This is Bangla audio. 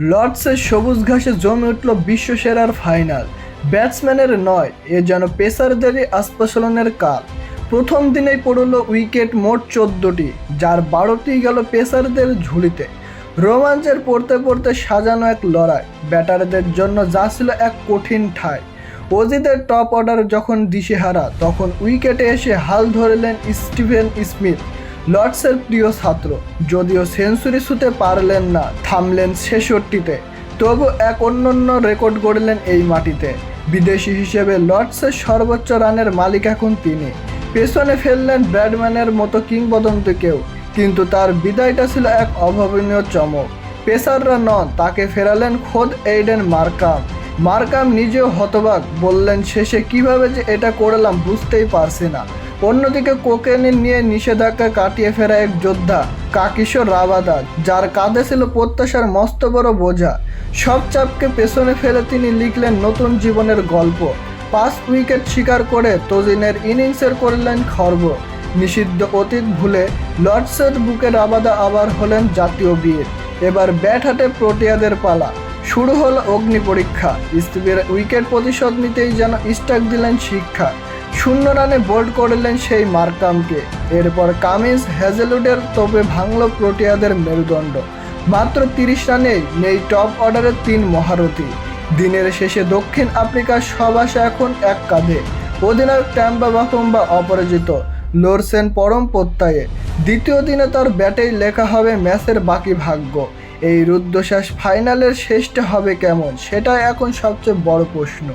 লর্ডসের সবুজ ঘাসে জমে উঠল বিশ্বসেরার ফাইনাল। ব্যাটসম্যানের নয়, এ যেন পেসারদেরই আস্পাসলনের কাল। প্রথম দিনেই পড়ল উইকেট মোট চোদ্দটি, যার বারোটি গেল পেসারদের ঝুলিতে। রোমাঞ্চের পড়তে পড়তে সাজানো এক লড়াই, ব্যাটারদের জন্য যা ছিল এক কঠিন ঠাই। অজিদের টপ অর্ডার যখন দিশেহারা, তখন উইকেটে এসে হাল ধরলেন স্টিভেন স্মিথ। লর্ডসের প্রিয় ছাত্র। যদিও সেঞ্চুরি ছুতে পারলেন না, থামলেন ছেষট্টিতে। তবু এক অন্যান্য রেকর্ড গড়লেন এই মাটিতে। বিদেশি হিসেবে লর্ডসের সর্বোচ্চ রানের মালিক এখন তিনি। পেছনে ফেললেন ব্র্যাডম্যানের মতো কিংবদন্তিকেও কিন্তু তার বিদায়টা ছিল এক অভাবনীয় চমক। পেসাররা নন, তাকে ফেরালেন খোদ এইডেন মার্কাম। মার্কাম নিজেও হতবাক, বললেন শেষে কীভাবে যে এটা করলাম বুঝতেই পারছি না। অন্যদিকে কোকেন নিয়ে নিষেধাজ্ঞা কাটিয়ে ফেরা এক যোদ্ধা কাকিশোর রাবাদা, যার কাঁধে ছিল প্রত্যাশার মস্ত বড় বোঝা। সব চাপকে পেছনে ফেলে তিনি লিখলেন নতুন জীবনের গল্প। পাঁচ উইকেট শিকার করে তজিনের ইনিংসের করলেন খর্ব। নিষিদ্ধ অতীত ভুলে লর্ডসের বুকে রাবাদা আবার হলেন জাতীয় বীর। এবার ব্যাট হাতে প্রোটিয়াদের পালা। শুরু হলো অগ্নি পরীক্ষা। স্টিভের উইকেট প্রতিশোধ নিতেই যেন স্টাক দিলেন শিক্ষা। শূন্য রানে বোল্ড করলেন সেই মার্কামকে। এরপর কামিন্স হ্যাজেলুডের তোপে ভাঙল প্রোটিয়াদের মেরুদণ্ড। মাত্র তিরিশ রানেই নেই টপ অর্ডারের তিন মহারথী। দিনের শেষে দক্ষিণ আফ্রিকার সব আশা এখন এক কাঁধে। অধিনায়ক ট্যাম্বা বাফম্বা অপরাজিত, লোরসেন পরম প্রত্যয়ে। দ্বিতীয় দিনে তার ব্যাটেই লেখা হবে ম্যাচের বাকি ভাগ্য। এই রুদ্ধশ্বাস ফাইনালের শেষটা হবে কেমন, সেটাই এখন সবচেয়ে বড় প্রশ্ন।